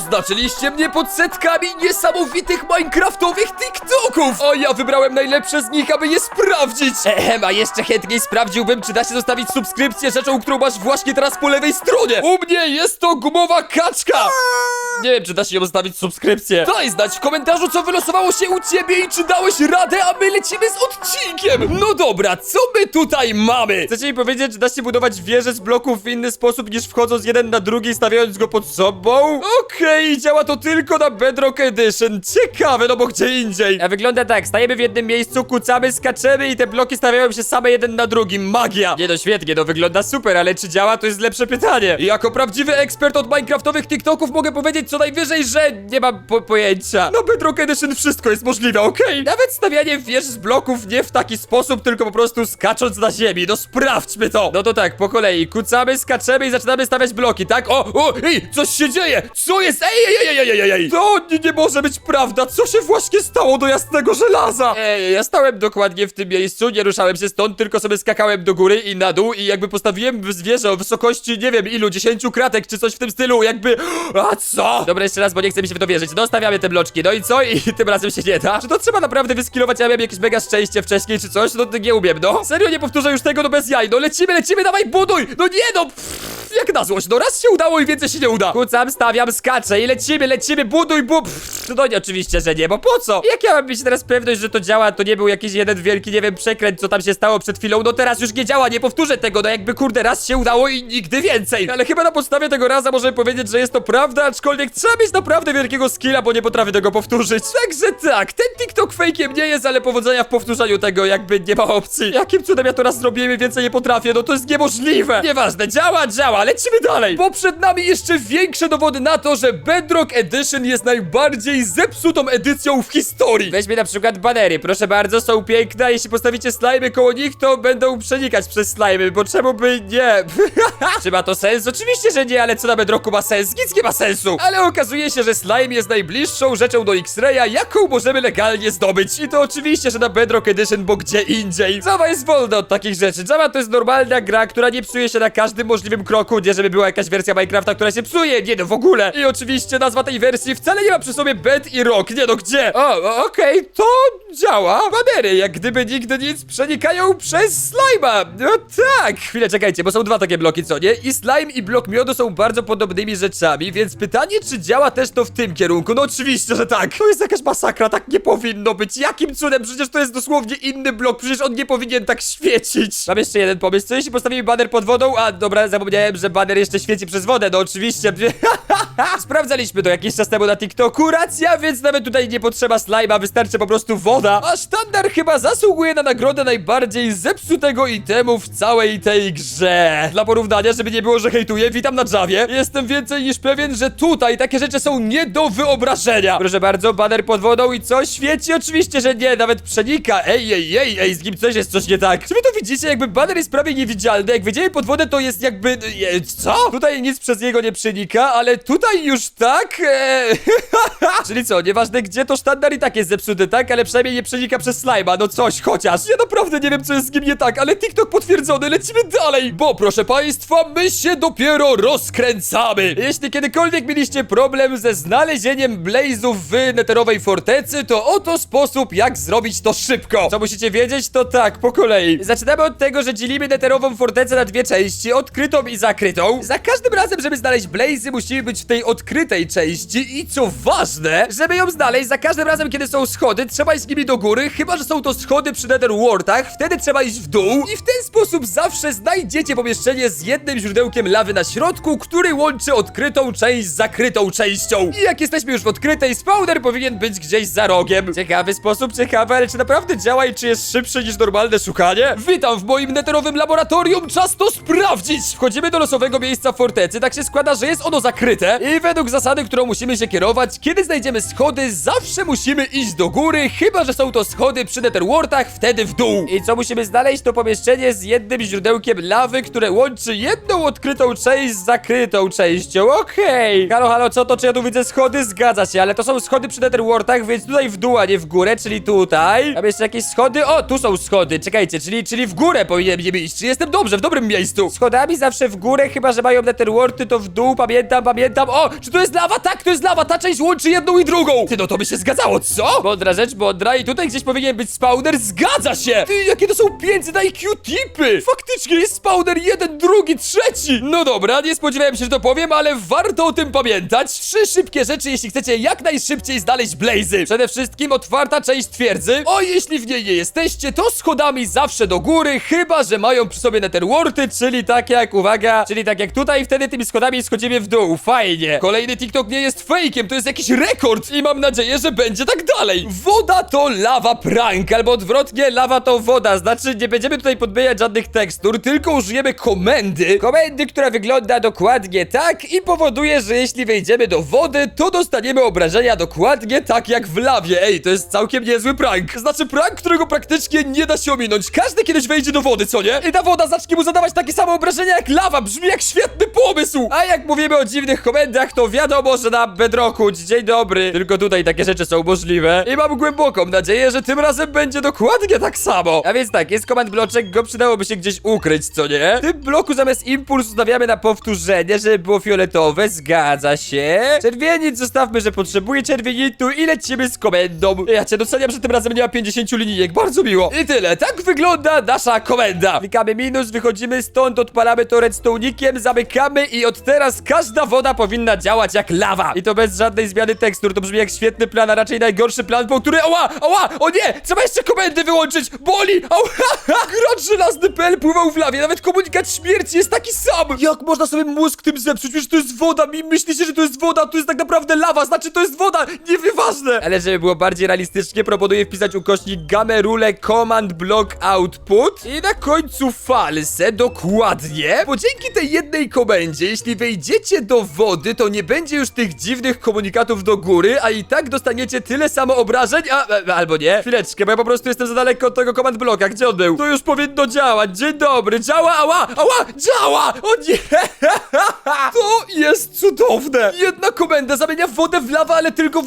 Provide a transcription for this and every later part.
Oznaczyliście mnie pod setkami niesamowitych minecraftowych TikToków! A ja wybrałem najlepsze z nich, aby je sprawdzić! Ehem, a jeszcze chętniej sprawdziłbym, czy da się zostawić subskrypcję rzeczą, którą masz właśnie teraz po lewej stronie! U mnie jest to gumowa kaczka! Nie wiem, czy da się ją zostawić subskrypcję. Daj znać w komentarzu, co wylosowało się u ciebie i czy dałeś radę, a my lecimy z odcinkiem! No dobra, co my tutaj mamy? Chcecie mi powiedzieć, że da się budować wieże z bloków w inny sposób niż wchodząc jeden na drugi, stawiając go pod sobą? Okej, działa to tylko na Bedrock Edition. Ciekawe, no bo gdzie indziej. A wygląda tak, stajemy w jednym miejscu, kucamy, skaczemy i te bloki stawiają się same jeden na drugim. Magia! Nie no, świetnie, no wygląda super, ale czy działa, to jest lepsze pytanie. I jako prawdziwy ekspert od minecraftowych TikToków mogę powiedzieć co najwyżej, że nie mam po pojęcia. Na Bedrock Edition wszystko jest możliwe, okej? Nawet stawianie wież z bloków nie w taki sposób, tylko po prostu skacząc na ziemi. No sprawdźmy to. No to tak, po kolei. Kucamy, skaczemy i zaczynamy stawiać bloki, tak? O, o, ej, coś się dzieje! Co jest? Ej, ej, ej, ej, ej, ej, ej! To nie, nie może być prawda! Co się właśnie stało do jasnego żelaza? Ej, ja stałem dokładnie w tym miejscu, nie ruszałem się stąd, tylko sobie skakałem do góry i na dół i jakby postawiłem zwierzę o wysokości, nie wiem ilu, 10 kratek czy coś w tym stylu, jakby... A co? Dobra, jeszcze raz, bo nie chce mi się w to wierzyć. No, stawiamy te bloczki, no i co? I tym razem się nie da? Czy to trzeba naprawdę wyskilować? Ja miałem jakieś mega szczęście wcześniej czy coś? No, nie umiem, no. Serio, nie powtórzę już tego, no bez jaj. No, lecimy, lecimy, dawaj, buduj! No nie, no, pff, jak na złość, no raz się udało i więcej się nie uda. Kucam, stawiam, skaczę i lecimy, lecimy, buduj, bu... Pff, no nie, oczywiście, że nie, bo po co? Jak ja mam mieć teraz pewność, że to działa, to nie był jakiś jeden wielki, nie wiem, przekręt, co tam się stało przed chwilą, no teraz już nie działa, nie powtórzę tego, no jakby kurde raz się udało i nigdy więcej. Ale chyba na podstawie tego raza możemy powiedzieć, że jest to prawda, aczkolwiek trzeba mieć naprawdę wielkiego skilla, bo nie potrafię tego powtórzyć. Także tak, ten TikTok fejkiem nie jest, ale powodzenia w powtórzeniu tego jakby nie ma opcji. Jakim cudem ja to raz zrobiłem i więcej nie potrafię, no to jest niemożliwe. Nieważne, działa, działa, lecimy dalej. Bo przed nami jeszcze większe dowody na to, że Bedrock Edition jest najbardziej zepsutą edycją w historii. Weźmy na przykład banery, proszę bardzo, są piękne, jeśli postawicie slajmy koło nich, to będą przenikać przez slajmy, bo czemu by nie? Czy ma to sens? Oczywiście, że nie, ale co na Bedrocku ma sens? Nic nie ma sensu. Okazuje się, że slime jest najbliższą rzeczą do X-Raya, jaką możemy legalnie zdobyć. I to oczywiście, że na Bedrock Edition, bo gdzie indziej. Java jest wolna od takich rzeczy. Java to jest normalna gra, która nie psuje się na każdym możliwym kroku, nie żeby była jakaś wersja Minecrafta, która się psuje, nie no w ogóle. I oczywiście nazwa tej wersji wcale nie ma przy sobie bed i rock, nie no gdzie? O, okej, to działa. Banery, jak gdyby nigdy nic, przenikają przez slime'a. No tak. Chwilę, czekajcie, bo są dwa takie bloki, co nie? I slime i blok miodu są bardzo podobnymi rzeczami, więc pytanie, czy działa też to w tym kierunku? No oczywiście, że tak. To jest jakaś masakra, tak nie powinno być. Jakim cudem? Przecież to jest dosłownie inny blok, przecież on nie powinien tak świecić. Mam jeszcze jeden pomysł, co jeśli postawimy baner pod wodą? A, dobra, zapomniałem, że baner jeszcze świeci przez wodę, no oczywiście. Sprawdzaliśmy to jakiś czas temu na TikToku, racja, więc nawet tutaj nie potrzeba slime'a, wystarczy po prostu woda. A sztandar chyba zasługuje na nagrodę najbardziej zepsutego itemu w całej tej grze. Dla porównania, żeby nie było, że hejtuję, witam na Javie. Jestem więcej niż pewien, że tutaj takie rzeczy są nie do wyobrażenia. Proszę bardzo, baner pod wodą i co? Świeci? Oczywiście, że nie, nawet przenika. Ej, ej, ej, ej, z nim coś jest coś nie tak. Czy wy to widzicie? Jakby baner jest prawie niewidzialny. Jak wejdziemy pod wodę, to jest jakby... e, Co? Tutaj nic przez niego nie przenika, ale tutaj już tak? Eee... Czyli co, nieważne gdzie, to sztandar i tak jest zepsuty, tak? Ale przynajmniej nie przenika przez slajma, no coś, chociaż. Ja naprawdę nie wiem, co jest z nim nie tak, ale TikTok potwierdzony, lecimy dalej. Bo, proszę państwa, my się dopiero rozkręcamy. Jeśli kiedykolwiek mieliście problem ze znalezieniem blazów w neterowej fortecy, to oto sposób, jak zrobić to szybko. Co musicie wiedzieć, to tak, po kolei. Zaczynamy od tego, że dzielimy neterową fortecę na dwie części, odkrytą i zakrytą. Za każdym razem, żeby znaleźć blazy, musimy być w tej odkrytej części i co ważne, żeby ją znaleźć, za każdym razem, kiedy są schody, trzeba iść z nimi do góry, chyba, że są to schody przy Nether Wardach, wtedy trzeba iść w dół i w ten sposób zawsze znajdziecie pomieszczenie z jednym źródełkiem lawy na środku, który łączy odkrytą część z zakrytą częścią. I jak jesteśmy już w odkrytej, spawner powinien być gdzieś za rogiem. Ciekawy sposób, ciekawy, ale czy naprawdę działa i czy jest szybszy niż normalne szukanie? Witam w moim neterowym laboratorium, czas to sprawdzić! Wchodzimy do losowego miejsca fortecy, tak się składa, że jest ono zakryte i według zasady, którą musimy się kierować, kiedy znajdziemy schody, zawsze musimy iść do góry, chyba, że są to schody przy Netherworldach, wtedy w dół. I co musimy znaleźć, to pomieszczenie z jednym źródełkiem lawy, które łączy jedną odkrytą część z zakrytą częścią, okej. Halo, halo, co to, czy ja tu widzę schody? Zgadza się, ale to są schody przy Netherworldach, więc tutaj w dół, a nie w górę, czyli tutaj. Tam jeszcze jakieś schody? O, tu są schody, czekajcie, czyli, czyli w górę powinienem iść, czy jestem dobrze, w dobrym miejscu. Schodami zawsze w górę chyba że mają Nether Worldy, to w dół, pamiętam, pamiętam. O, czy to jest lawa? Tak, to jest lawa, ta część łączy jedną i drugą. Ty, no to by się zgadzało, co? Mądra rzecz, mądra i tutaj gdzieś powinien być spawner, zgadza się. Ty, jakie to są 500 IQ tipy. Faktycznie jest spawner jeden, drugi, trzeci. No dobra, nie spodziewałem się, że to powiem, ale warto o tym pamiętać. Trzy szybkie rzeczy, jeśli chcecie jak najszybciej znaleźć blazy. Przede wszystkim otwarta część twierdzy. O, jeśli w niej nie jesteście, to schodami zawsze do góry, chyba że mają przy sobie netherworty, czyli tak jak, uwaga, czyli tak jak tutaj, wtedy tymi schodami schodzimy w dół. Fajnie. Kolejny TikTok nie jest fejkiem, to jest jakiś rekord i mam nadzieję, że będzie tak dalej. Woda to lawa prank, albo odwrotnie, lawa to woda. Znaczy, nie będziemy tutaj podbijać żadnych tekstur, tylko użyjemy komendy. Komendy, która wygląda dokładnie tak i powoduje, że jeśli wejdziemy do wody, to dostaniemy obrażenia dokładnie tak jak w lawie. Ej, to jest całkiem niezły prank. Znaczy prank, którego praktycznie nie da się ominąć. Każdy kiedyś wejdzie do wody, co nie? I ta woda zacznie mu zadawać takie same obrażenia jak lawa. Brzmi jak świetny pomysł. A jak mówimy o dziwnych komendach, to wiadomo, że na Bedrocku, dzień dobry. Tylko tutaj takie rzeczy są możliwe. I mam głęboką nadzieję, że tym razem będzie dokładnie tak samo. A więc tak, jest komand bloczek, go przydałoby się gdzieś ukryć, co nie? W tym bloku zamiast impuls ustawiamy na powtórzenie, żeby było fioletowe, zgadza się. Czerwienic zostawmy, że potrzebuje czerwienitu i lecimy z komendą. Ja cię doceniam, że tym razem nie ma 50 linijek, bardzo miło. I tyle, tak wygląda nasza komenda. Klikamy minus, wychodzimy stąd, odpalamy to redstone'ikiem, zamykamy i od teraz każda woda powinna działać jak lawa. I to bez żadnej zmiany tekstur, to brzmi jak świetny plan, a raczej najgorszy plan, po który... Ała, ała, o nie, trzeba jeszcze komendy wyłączyć, boli, ała, gracz żelazny PL pływał w lawie, nawet komunikat śmierci jest taki sam. Jak można sobie mózg tym zepsuć, przecież to jest woda, mi myślicie, że to jest woda, to jest tak naprawdę lawa, znaczy to jest woda, Ale żeby było bardziej realistycznie, proponuję wpisać ukośnik gamerule command block output i na końcu false, dokładnie, bo dzięki tej jednej komendzie, jeśli wejdziecie do wody, to nie będzie już tych dziwnych komunikatów do góry, a i tak dostaniecie tyle samo obrażeń, a, a albo nie, chwileczkę, bo ja po prostu jestem za daleko od tego command blocka, gdzie on był? To już powinno działać, dzień dobry, działa, ała, ała, działa, o nie, to jest cudowne, jedna komenda zamienia wodę w lawę, ale tylko w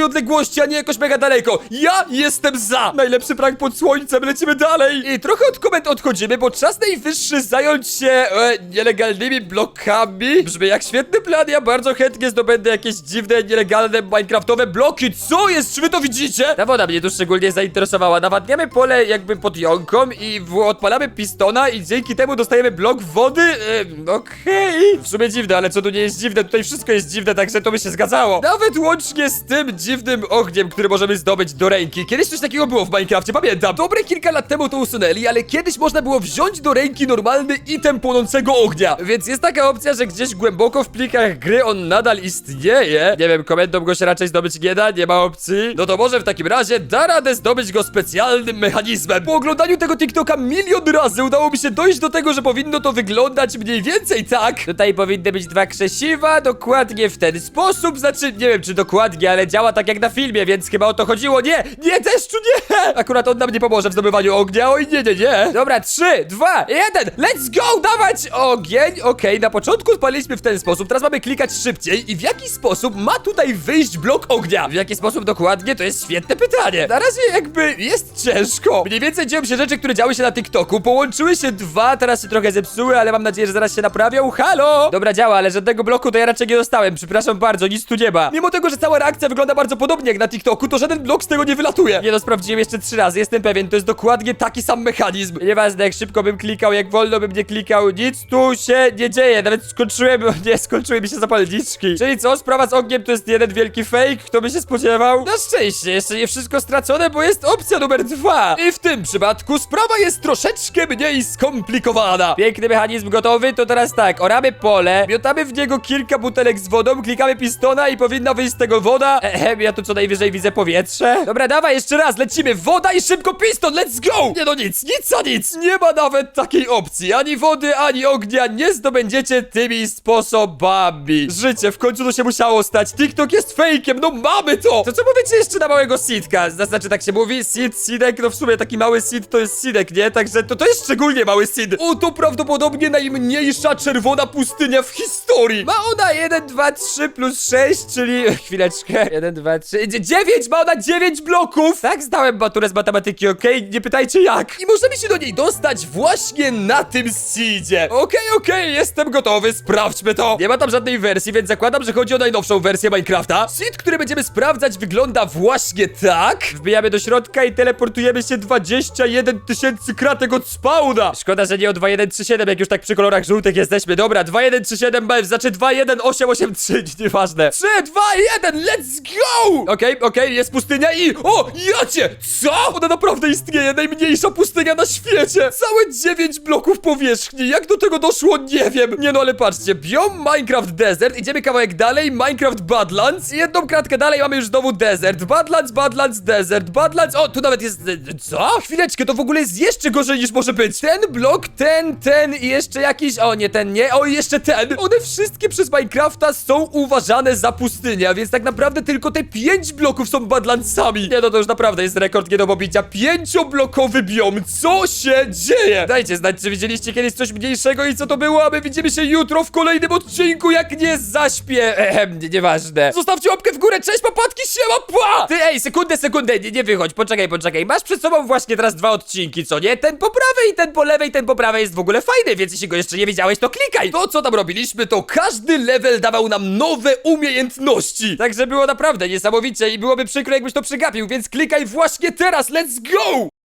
najbliższej odległości, a nie jakoś mega daleko, ja jestem za, najlepszy prank pod słońcem, lecimy dalej. I trochę od komend odchodzimy, bo czas najwyższy zająć się e, nielegalnymi blokami, brzmi jak świetny plan, ja bardzo chętnie zdobędę jakieś dziwne, nielegalne minecraftowe bloki, co jest, czy wy to widzicie? Ta woda mnie tu szczególnie zainteresowała, nawadniamy pole jakby pod jąką i odpalamy pistona i dzięki temu dostajemy blok wody, e, okej, w sumie dziwne, ale co tu nie jest dziwne, tutaj wszystko jest dziwne, także to by się zgadzało, nawet łącznie z tym dziwnym ogniem, który możemy zdobyć do ręki, kiedyś coś takiego było w Minecrafcie, pamiętam, dobre kilka lat temu to usunęli, ale kiedyś można było wziąć do ręki normalny item płonącego ognia, więc jest taka opcja, że gdzieś głęboko w plikach gry on nadal istnieje, nie wiem, komendą go się raczej zdobyć nie da, nie ma opcji, no to może w takim razie da radę zdobyć go specjalnym mechanizmem. Po oglądaniu tego TikToka milion razy udało mi się dojść do tego, że powinno to wyglądać mniej więcej tak. Tutaj powinny być dwa krzesiwa, dokładnie w ten sposób, znaczy nie wiem czy dokładnie, ale działa tak jak na filmie, więc chyba o to chodziło. Nie, nie, deszczu, nie! Akurat on nam nie pomoże w zdobywaniu ognia, oj nie, nie, nie. Dobra, trzy, dwa, jeden, let's go, dawać ogień, okej, na początku odpaliliśmy w ten sposób, teraz mamy klikać szybciej i w jaki sposób ma tutaj wyjść blok ognia? W jaki sposób dokładnie, to jest świetne pytanie. Na razie jakby jest ciężko. Mniej więcej dzieją się rzeczy, które działy się na TikToku, połączyły się dwa, teraz się trochę zepsuły, ale mam nadzieję, że zaraz się naprawią. Halo! Dobra, działa, ale żadnego bloku to ja raczej nie dostałem, przepraszam bardzo, nic tu nie ma. Mimo tego, że cała reakcja wygląda bardzo podobnie jak na TikToku, to żaden blok z tego nie wylatuje. Nie no, sprawdziłem jeszcze trzy razy, jestem pewien, to jest dokładnie taki sam mechanizm. Nieważne, jak szybko bym klikał, jak wolno bym nie klikał, nic tu się nie dzieje, nawet skończyłem, nie, skończyły mi się zapalniczki. Czyli co, sprawa z ogniem to jest jeden wielki fake, kto by się spodziewał? Na szczęście, jeszcze nie wszystko stracone, bo jest opcja numer dwa. I w tym przypadku sprawa jest troszeczkę mniej skomplikowana. Piękny mechanizm gotowy, to teraz tak, oramy pole, miotamy w niego kilka butelek z wodą, klikamy pistona i powinna wyjść z tego woda. Ja tu co najwyżej widzę powietrze. Dobra, dawaj, jeszcze raz, lecimy, woda i szybko piston, let's go! Nie no nic, nic a nic, nie ma nawet takiej opcji, ani wody, ani ognia nie zdobędziecie tymi sposobami. Życie, w końcu to się musiało stać, TikTok jest fejkiem, no mamy to! To co powiecie jeszcze na małego seedka? Znaczy tak się mówi, seed, seedek, no w sumie taki mały seed to jest seedek, nie? Także to, to jest szczególnie mały seed. O, to prawdopodobnie najmniejsza czerwona pustynia w historii. Ma ona 1, 2, 3 plus 6, czyli... Chwileczkę. 1, 2, 3... 9! Ma ona 9 bloków! Tak, zdałem maturę z matematyki, okej? Nie pytajcie jak. I możemy się do niej dostać właśnie na tym seedzie. Okej, okej, jestem gotowy, sprawdźmy to. Nie ma tam żadnej wersji, więc zakładam, że chodzi o najnowszą wersję Minecrafta. Seed, który będziemy sprawdzać, wygląda właśnie tak. Wbijamy do środka i teleportujemy się 21 tysięcy kratek od spawna. Szkoda, że nie o 2137, jak już tak przy kolorach żółtych jesteśmy. Dobra, 2137 BF, znaczy 21883, nieważne. 3, 2, 1, let's go! Okej, okej, jest pustynia i... O, jacie! Co? Ona naprawdę istnieje, najmniejsza pustynia na świecie! Całe 9 bloków powierzchni, jak do tego doszło, nie wiem. Nie no, ale patrzcie, biom Minecraft Desert, idziemy kawałek dalej, Minecraft Badlands i jedną kratkę dalej mamy już znowu Desert. Badlands, Badlands, Desert, Badlands... O, tu nawet jest... e, Co? Chwileczkę, to w ogóle jest jeszcze gorzej niż może być. Ten blok, ten, ten i jeszcze jakiś... O, nie ten, nie, o, jeszcze ten. One wszystkie przez Minecrafta są uważane za pustynię, więc tak naprawdę tylko te 5 bloków są Badlandsami. Nie no, to już naprawdę jest rekord nie do pobicia. Pięcioblokowy biom, co się dzieje? Dajcie znać, czy widzieliście kiedyś coś mniejszego i co to było, a my widzimy się jutro w kolejnym odcinku, jak nie zaśpię. Ehem, nie- nieważne. Zostawcie łapkę w górę, cześć, papatki, siema, pa! Ty, ej, sekundę, sekundę, nie, nie wychodź, poczekaj, poczekaj. Masz przed sobą właśnie teraz dwa odcinki, co nie? Ten po prawej i ten po lewej, ten po prawej jest w ogóle fajny, więc jeśli go jeszcze nie widziałeś, to klikaj. To, co tam robiliśmy, to każdy level dawał nam nowe umiejętności. Także było naprawdę niesamowicie i byłoby przykro, jakbyś to przegapił, więc klikaj właśnie teraz, let's go!